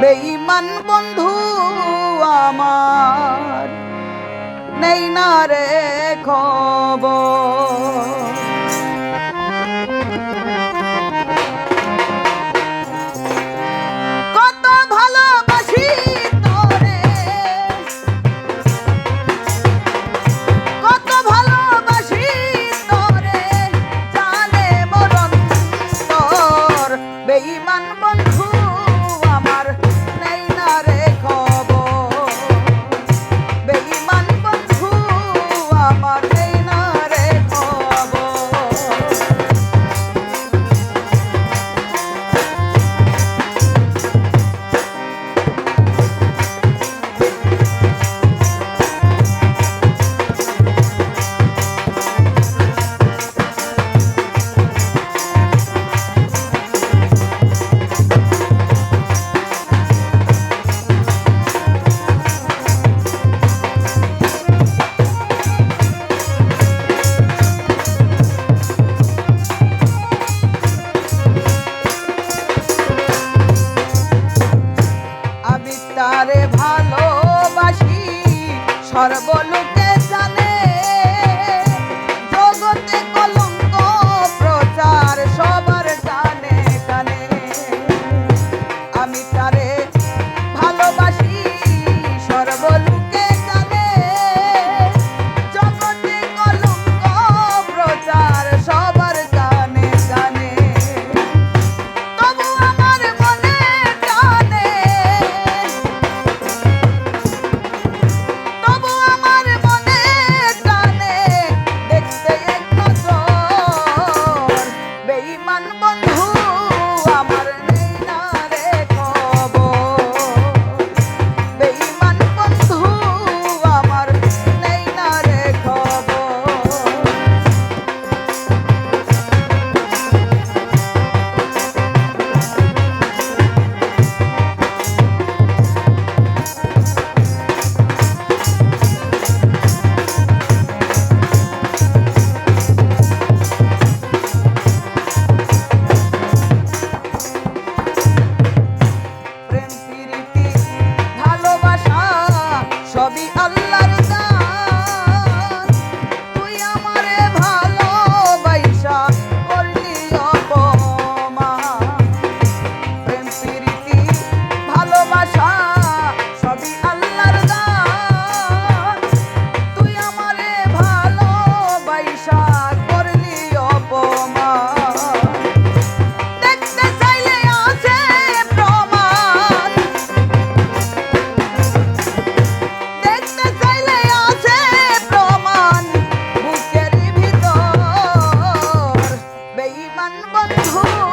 বেঈমান বন্ধু আমার নেই না রে খবর। তারে ভালোবাসি সর্বলোক প্রাণ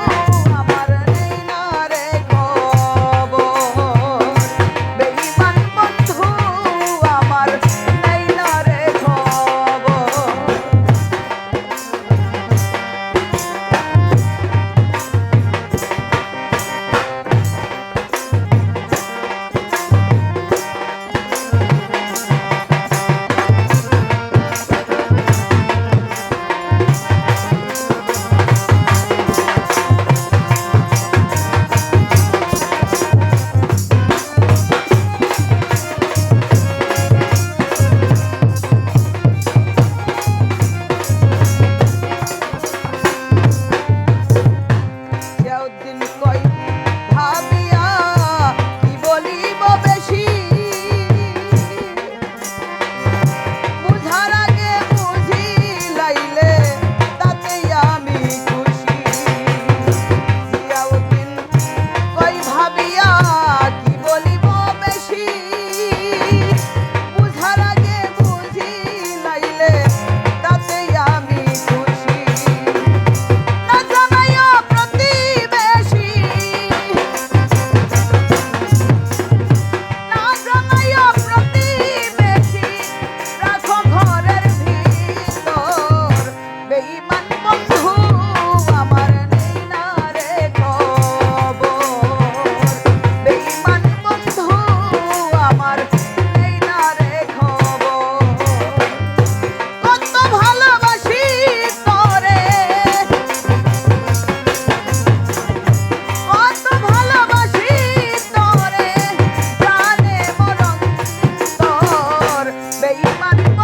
everybody.